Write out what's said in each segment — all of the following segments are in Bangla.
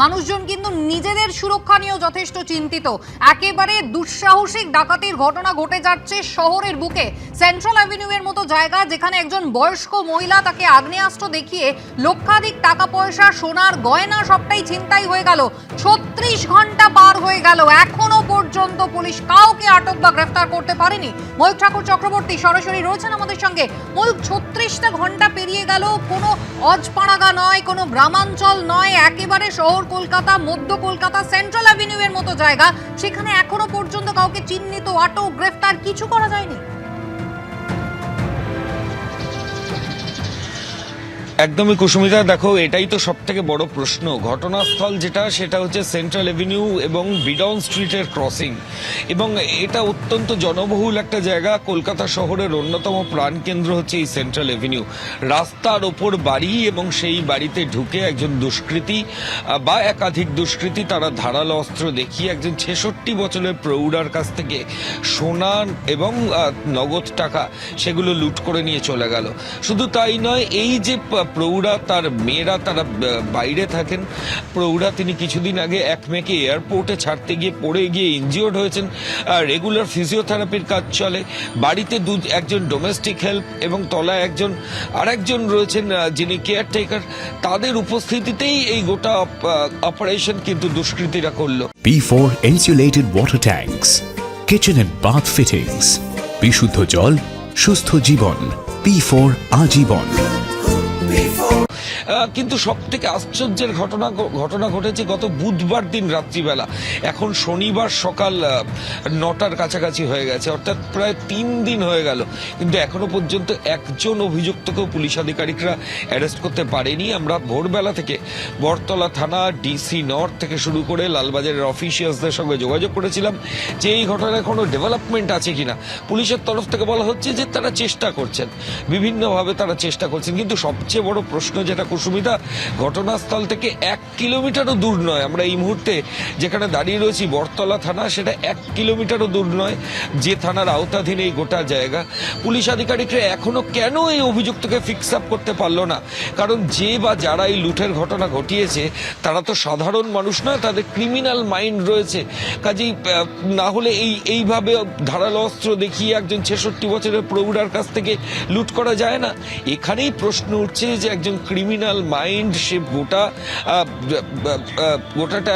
মানুষজন কিন্তু নিজেদের সুরক্ষা নিয়েও যথেষ্ট চিন্তিত। একেবারে দুঃসাহসিক ডাকাতির ঘটনা ঘটে যাচ্ছে শহরের বুকে। সেন্ট্রাল অ্যাভিনিউয়ের মতো জায়গা যেখানে একজন বয়স্ক মহিলা তাকে আগ্নেয়াস্ত্র দেখিয়ে লক্ষাধিক টাকা পয়সা, সোনার গয়না সবটাই ছিনতাই হয়ে গেল। ছত্রিশ ঘণ্টা পার হয়ে গেল। এখনও পর্যন্ত পুলিশ কাউকে আটক বা গ্রেফতার করতে পারেনি। ময়ূক ঠাকুর চক্রবর্তী সরাসরি রয়েছেন আমাদের সঙ্গে। ময়ূক ছত্রিশটা ঘণ্টা পেরিয়ে গেল। কোনো অজপাড়াগা নয়, কোনো গ্রামাঞ্চল নয়। একেবারে শহর কলকাতা, মধ্য কলকাতা সেন্ট্রাল অ্যাভিনিউ এর মতো জায়গা। সেখানে এখনও পর্যন্ত কাউকে চিহ্নিত অটো, গ্রেফতার কিছু করা যায়নি। একদমই কুসুমিতা, দেখো, এটাই তো সব থেকে বড় প্রশ্ন। ঘটনাস্থল যেটা, সেটা হচ্ছে সেন্ট্রাল এভিনিউ এবং বিডাউন স্ট্রিটের ক্রসিং এবং এটা অত্যন্ত জনবহুল একটা জায়গা। কলকাতা শহরের অন্যতম প্রাণকেন্দ্র হচ্ছে এই সেন্ট্রাল এভিনিউ রাস্তার ওপর বাড়ি এবং সেই বাড়িতে ঢুকে একজন দুষ্কৃতী বা একাধিক দুষ্কৃতী তারা ধারালো অস্ত্র দেখিয়ে একজন ছেষট্টি বছরের প্রৌঢ়ার কাছ থেকে সোনা এবং নগদ টাকা সেগুলো লুট করে নিয়ে চলে গেল। শুধু তাই নয়, এই যে প্রৌঢ়া তার মেয়েরা তারা বাইরে থাকেন। প্রৌঢ়া তিনি কিছুদিন আগে এক মেয়েকে এয়ারপোর্টে ছাড়তে গিয়ে পড়ে গিয়ে ইনজিওর্ড হয়েছেন। রেগুলার ফিজিওথেরাপির কাজ চলে। বাড়িতে দু, একজন ডোমেস্টিক হেল্প এবং তলায় একজন, আরেকজন রয়েছেন যিনি কেয়ারটেকার তাদের উপস্থিতিতেই এই গোটা অপারেশন কিন্তু দুষ্কৃতীরা করল। P4 insulated water tanks kitchen and bath fittings বিশুদ্ধ জল, সুস্থ জীবন P4 আজীবন। before. কিন্তু সব থেকে আশ্চর্যের ঘটনা ঘটনা ঘটেছে গত বুধবার দিন রাত্রিবেলা। এখন শনিবার সকাল নটার কাছাকাছি হয়ে গেছে। অর্থাৎ প্রায় তিন দিন হয়ে গেল। কিন্তু এখনও পর্যন্ত একজন অভিযুক্তকেও পুলিশ আধিকারিকরা অ্যারেস্ট করতে পারেনি। আমরা ভোরবেলা থেকে বটতলা থানা, ডিসি নর্থ থেকে শুরু করে লালবাজারের অফিসিয়ালসদের সঙ্গে যোগাযোগ করেছিলাম যে এই ঘটনায় কোনো ডেভেলপমেন্ট আছে কিনা। পুলিশের তরফ থেকে বলা হচ্ছে যে তারা চেষ্টা করছেন। বিভিন্নভাবে তারা চেষ্টা করছেন। কিন্তু সবচেয়ে বড় প্রশ্ন যেটা কুসুমিতা ঘটনাস্থল থেকে এক কিলোমিটারও দূর নয়। আমরা এই মুহূর্তে যেখানে দাঁড়িয়ে রয়েছি, বটতলা থানা, সেটা এক কিলোমিটারও দূর নয়, যে থানার আওতাধীন এই গোটা জায়গা। পুলিশ আধিকারিকরা এখনও কেন এই অভিযুক্তকে ফিক্স আপ করতে পারল না? কারণ যে বা যারা এই লুটের ঘটনা ঘটিয়েছে, তারা তো সাধারণ মানুষ নয়, তাদের ক্রিমিনাল মাইন্ড রয়েছে। কাজেই না হলে এই, এইভাবে ধারালো অস্ত্র দেখিয়ে একজন ছেষট্টি বছরের প্রৌঢ়ার কাছ থেকে লুট করা যায় না। এখানেই প্রশ্ন উঠছে যে একজন ক্রিমিনাল মাইন্ড সে গোটা গোটাটা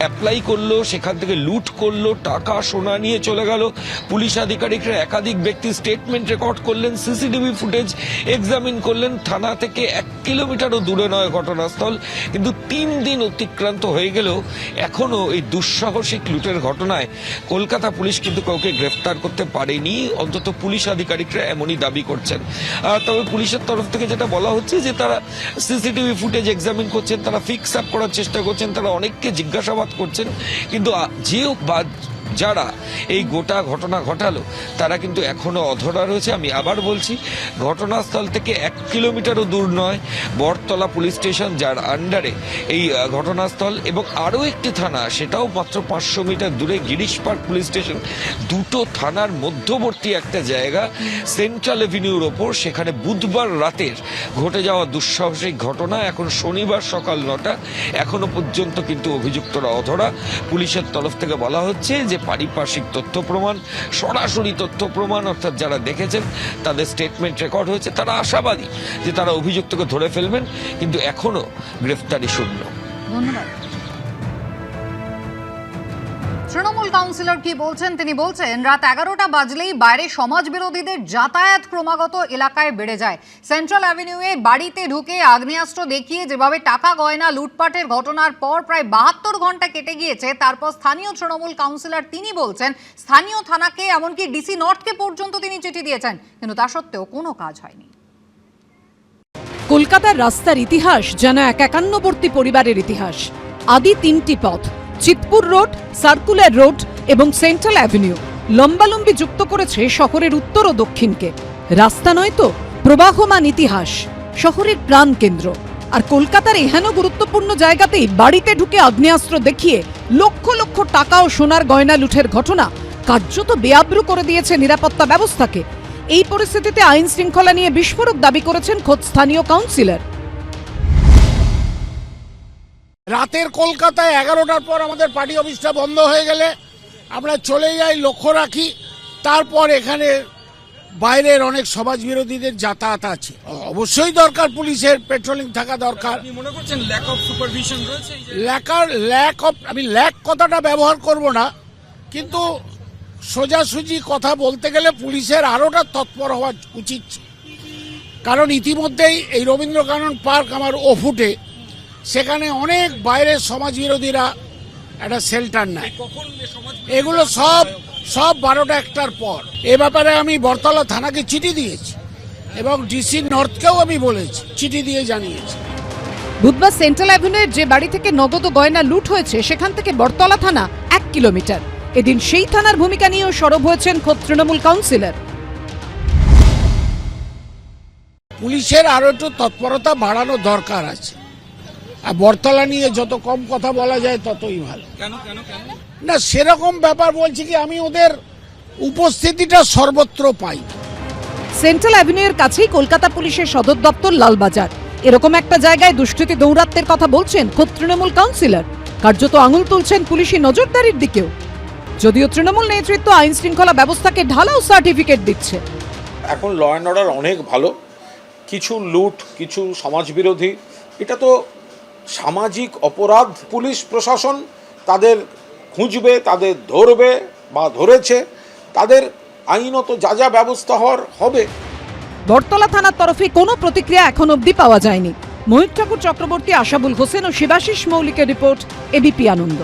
অ্যাপ্লাই করল, সেখান থেকে লুট করল, টাকা সোনা নিয়ে চলে গেল। পুলিশ আধিকারিকরা একাধিক ব্যক্তি স্টেটমেন্ট রেকর্ড করলেন সিসিটিভি ফুটেজ এক্সামিন করলেন। থানা থেকে এক কিলোমিটারও দূরে নয় ঘটনাস্থল, কিন্তু তিন দিন অতিক্রান্ত হয়ে গেলেও এখনও এই দুঃসাহসিক লুটের ঘটনায় কলকাতা পুলিশ কিন্তু কাউকে গ্রেফতার করতে পারেনি। অন্তত পুলিশ আধিকারিকরা এমনই দাবি করছেন। তবে পুলিশের তরফ থেকে যেটা বলা হচ্ছে যে তারা সিসিটিভি ফুটেজ এক্সামিন করছেন, তারা ফিক্স আপ করার চেষ্টা করছেন, তারা অনেককে জিজ্ঞাসাবাদ করছেন, কিন্তু যে যারা এই গোটা ঘটনা ঘটালো, তারা কিন্তু এখনও অধরা রয়েছে। আমি আবার বলছি, ঘটনাস্থল থেকে এক কিলোমিটারও দূর নয়, বটতলা পুলিশ স্টেশন, যার আন্ডারে এই ঘটনাস্থল এবং আরও একটি থানা, সেটাও মাত্র পাঁচশো মিটার দূরে গিরিশ পার্ক পুলিশ স্টেশন। দুটো থানার মধ্যবর্তী একটা জায়গা, সেন্ট্রাল এভিনিউর ওপর, সেখানে বুধবার রাতের ঘটে যাওয়া দুঃসাহসিক ঘটনা, এখন শনিবার সকাল নটা, এখনও পর্যন্ত কিন্তু অভিযুক্তরা অধরা। পুলিশের তরফ থেকে বলা হচ্ছে যে পারিপার্শ্বিক তথ্য প্রমাণ, সরাসরি তথ্য প্রমাণ, অর্থাৎ যারা দেখেছেন, তাদের স্টেটমেন্ট রেকর্ড হয়েছে, তারা আশাবাদী যে তারা অভিযুক্তকে ধরে ফেলবেন, কিন্তু এখনও গ্রেফতারি শূন্য। ধন্যবাদ। তৃণমূল কাউন্সিলর কি বলছেন? তিনি বলছেন, রাত এগারোটা বাজলেই বাইরে সমাজ বিরোধীদের যাতায়াত ক্রমাগত এলাকায় বেড়ে যায়। সেন্ট্রাল অ্যাভিনিউয়ে বাড়িতে ঢুকে আগ্নেয়াস্ত্র দেখিয়ে যেভাবে টাকা গয়না লুটপাটের ঘটনার পর প্রায় বাহাত্তর ঘণ্টা কেটে গিয়েছে, তারপর স্থানীয় তৃণমূল কাউন্সিলর তিনি বলছেন, স্থানীয় থানাকে এমনকি ডিসি নর্থকে পর্যন্ত তিনি চিঠি দিয়েছেন, কিন্তু তা সত্ত্বেও কোনো কাজ হয়নি। কলকাতার রাস্তার ইতিহাস যেন এক একান্নবর্তী পরিবারের ইতিহাস। আদি তিনটি পথ। চিতপুর রোড, সার্কুলার রোড এবং সেন্ট্রাল অ্যাভিনিউ। লম্বালম্বি যুক্ত করেছে শহরের উত্তর ও দক্ষিণকে। রাস্তা নয় তো, প্রবাহমান ইতিহাস, শহরের প্রাণকেন্দ্র আর কলকাতার এহেন গুরুত্বপূর্ণ জায়গাতেই বাড়িতে ঢুকে আগ্নেয়াস্ত্র দেখিয়ে লক্ষ লক্ষ টাকা ও সোনার গয়না লুঠের ঘটনা কার্যত বেআব্রু করে দিয়েছে নিরাপত্তা ব্যবস্থাকে। এই পরিস্থিতিতে আইন শৃঙ্খলা নিয়ে বিস্ফোরক দাবি করেছেন খোদ স্থানীয় কাউন্সিলর। রাতের কলকাতায় এগারোটার পর আমাদের পার্টি অফিসটা বন্ধ হয়ে গেলে আমরা চলে যাই লক্ষ্য রাখি। তারপর এখানে বাইরের অনেক সমাজ বিরোধীদের যাতায়াত আছে। অবশ্যই দরকার পুলিশের পেট্রোলিং থাকা দরকার। আপনি মনে করছেন ল্যাক অফ সুপারভিশন রয়েছে ল্যাকার ল্যাক অফ আমি ল্যাক কথাটা ব্যবহার করব না কিন্তু সোজাসুজি কথা বলতে গেলে পুলিশের আরোটা তৎপর হওয়া উচিত। কারণ ইতিমধ্যেই এই রবীন্দ্রকানন পার্ক আমার ওফুটে সেখানে অনেক বাইরের সমাজ বিরোধীরা একটা শেল্টার নেয়। এগুলো সব সব বারোটা একটার পর। এ ব্যাপারে আমি বরতলা থানাকে চিঠি দিয়েছি এবং ডিসি নর্থকেও আমি বলেছি চিঠি দিয়ে জানিয়েছি। বুধবার সেন্ট্রাল অ্যাভিনিউয়ের যে বাড়ি থেকে নগদ গয়না লুট হয়েছে সেখান থেকে বরতলা থানা এক কিলোমিটার। এদিন সেই থানার ভূমিকা নিয়েও সরব হয়েছেন খোদ তৃণমূল কাউন্সিলর। পুলিশের আরও একটু তৎপরতা বাড়ানো দরকার আছে। আর বরতলা নিয়ে যত কম কথা বলা যায় ততই ভালো। কেন কেন কেন? না সেরকম ব্যাপার বলছি কি আমি ওদের উপস্থিতিটা সর্বত্র পাই। সেন্ট্রাল অ্যাভিনিউয়ের কাছেই কলকাতা পুলিশের সদর দপ্তর লালবাজার। এরকম একটা জায়গায় দুষ্কৃতী দৌরাত্মের কথা বলছেন খোদ তৃণমূল কাউন্সিলর। কার্যত আঙুল তুলছেন পুলিশি নজরদারির দিকেও। যদিও তৃণমূল নেতৃত্ব আইন শৃঙ্খলা ব্যবস্থাকে ঢালাও সার্টিফিকেট দিচ্ছে। এখন ল অ্যান্ড অর্ডার অনেক ভালো। কিছু লুট কিছু সমাজবিরোধী এটা তো সামাজিক অপরাধ পুলিশ প্রশাসন তাদের খুঁজবে, তাদের ধরবে বা ধরেছে, তাদের আইনত যা যা ব্যবস্থা হওয়ার হবে। বটতলা থানার তরফে কোনো প্রতিক্রিয়া এখন অবধি পাওয়া যায়নি। ময়ূর ঠাকুর চক্রবর্তী, আশাবুল হোসেন ও শিবাশিস মৌলিকের রিপোর্ট এবিপি আনন্দ।